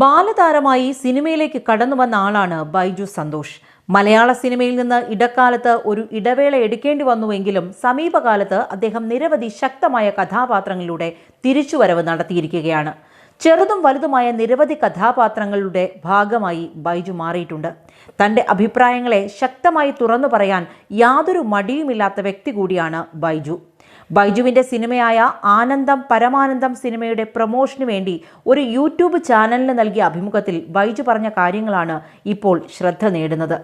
ബാലതാരമായി സിനിമയിലേക്ക് കടന്നു വന്ന ആളാണ് ബൈജു സന്തോഷ്. മലയാള സിനിമയിൽ നിന്ന് ഇടക്കാലത്ത് ഒരു ഇടവേള എടുക്കേണ്ടി വന്നുവെങ്കിലും സമീപകാലത്ത് അദ്ദേഹം നിരവധി ശക്തമായ കഥാപാത്രങ്ങളിലൂടെ തിരിച്ചുവരവ് നടത്തിയിരിക്കുകയാണ്. ചെറുതും വലുതുമായ നിരവധി കഥാപാത്രങ്ങളുടെ ഭാഗമായി ബൈജു മാറിയിട്ടുണ്ട്. തന്റെ അഭിപ്രായങ്ങളെ ശക്തമായി തുറന്നു പറയാൻ യാതൊരു മടിയുമില്ലാത്ത വ്യക്തി കൂടിയാണ് ബൈജു. ബൈജുവിന്റെ സിനിമയായ ആനന്ദം പരമാനന്ദം സിനിമയുടെ പ്രൊമോഷന് വേണ്ടി ഒരു യൂട്യൂബ് ചാനലിന് നൽകിയ അഭിമുഖത്തിൽ ബൈജു പറഞ്ഞ കാര്യങ്ങളാണ് ഇപ്പോൾ ശ്രദ്ധ നേടുന്നത്.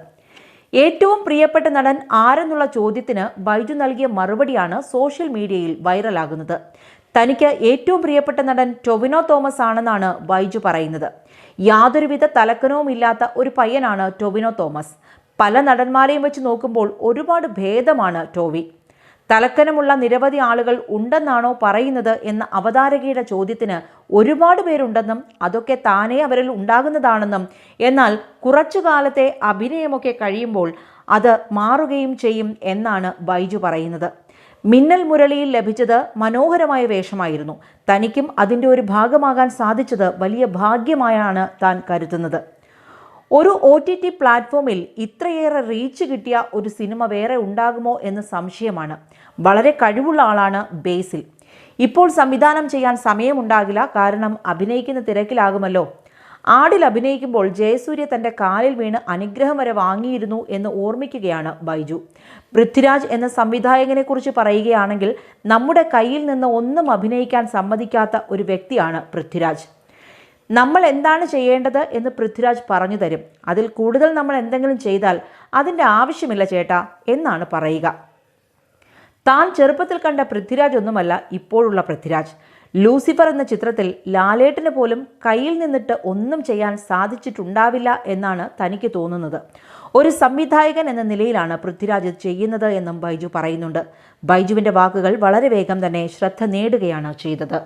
ഏറ്റവും പ്രിയപ്പെട്ട നടൻ ആരെന്നുള്ള ചോദ്യത്തിന് ബൈജു നൽകിയ മറുപടിയാണ് സോഷ്യൽ മീഡിയയിൽ വൈറലാകുന്നത്. തനിക്ക് ഏറ്റവും പ്രിയപ്പെട്ട നടൻ ടൊവിനോ തോമസ് ആണെന്നാണ് ബൈജു പറയുന്നത്. യാതൊരുവിധ തലക്കനവും ഇല്ലാത്ത ഒരു പയ്യനാണ് ടൊവിനോ തോമസ്. പല നടന്മാരെയും വെച്ച് നോക്കുമ്പോൾ ഒരുപാട് ഭേദമാണ് ടോവി. തലക്കനമുള്ള നിരവധി ആളുകൾ ഉണ്ടെന്നാണോ പറയുന്നത് എന്ന അവതാരകയുടെ ചോദ്യത്തിന് ഒരുപാട് പേരുണ്ടെന്നും അതൊക്കെ താനേ അവരിൽ ഉണ്ടാകുന്നതാണെന്നും എന്നാൽ കുറച്ചു കാലത്തെ അഭിനയമൊക്കെ കഴിയുമ്പോൾ അത് മാറുകയും ചെയ്യും എന്നാണ് ബൈജു പറയുന്നത്. മിന്നൽ മുരളിയിൽ ലഭിച്ചത് മനോഹരമായ വേഷമായിരുന്നു. തനിക്കും അതിന്റെ ഒരു ഭാഗമാകാൻ സാധിച്ചത് വലിയ ഭാഗ്യമായാണ് താൻ കരുതുന്നത്. ഒരു ഒ ടി ടി പ്ലാറ്റ്ഫോമിൽ ഇത്രയേറെ റീച്ച് കിട്ടിയ ഒരു സിനിമ വേറെ ഉണ്ടാകുമോ എന്ന് സംശയമാണ്. വളരെ കഴിവുള്ള ആളാണ് ബേസിൽ. ഇപ്പോൾ സംവിധാനം ചെയ്യാൻ സമയമുണ്ടാകില്ല കാരണം അഭിനയിക്കുന്ന തിരക്കിലാകുമല്ലോ. ആടിൽ അഭിനയിക്കുമ്പോൾ ജയസൂര്യ തന്റെ കാലിൽ വീണ് അനുഗ്രഹം വരെ വാങ്ങിയിരുന്നു എന്ന് ഓർമ്മിക്കുകയാണ് ബൈജു. പൃഥ്വിരാജ് എന്ന സംവിധായകനെക്കുറിച്ച് പറയുകയാണെങ്കിൽ നമ്മുടെ കയ്യിൽ നിന്ന് ഒന്നും അഭിനയിക്കാൻ സമ്മതിക്കാത്ത ഒരു വ്യക്തിയാണ് പൃഥ്വിരാജ്. നമ്മൾ എന്താണ് ചെയ്യേണ്ടത് എന്ന് പൃഥ്വിരാജ് പറഞ്ഞു തരും. അതിൽ കൂടുതൽ നമ്മൾ എന്തെങ്കിലും ചെയ്താൽ അതിന്റെ ആവശ്യമില്ല ചേട്ടാ എന്നാണ് പറയുക. താൻ ചെറുപ്പത്തിൽ കണ്ട പൃഥ്വിരാജ് ഒന്നുമല്ല ഇപ്പോഴുള്ള പൃഥ്വിരാജ്. ലൂസിഫർ എന്ന ചിത്രത്തിൽ ലാലേട്ടിന് പോലും കയ്യിൽ നിന്നിട്ട് ഒന്നും ചെയ്യാൻ സാധിച്ചിട്ടുണ്ടാവില്ല എന്നാണ് തനിക്ക് തോന്നുന്നത്. ഒരു സംവിധായകൻ എന്ന നിലയിലാണ് പൃഥ്വിരാജ് ചെയ്യുന്നത് എന്നും ബൈജു പറയുന്നുണ്ട്. ബൈജുവിന്റെ വാക്കുകൾ വളരെ വേഗം തന്നെ ശ്രദ്ധ നേടുകയാണ് ചെയ്തത്.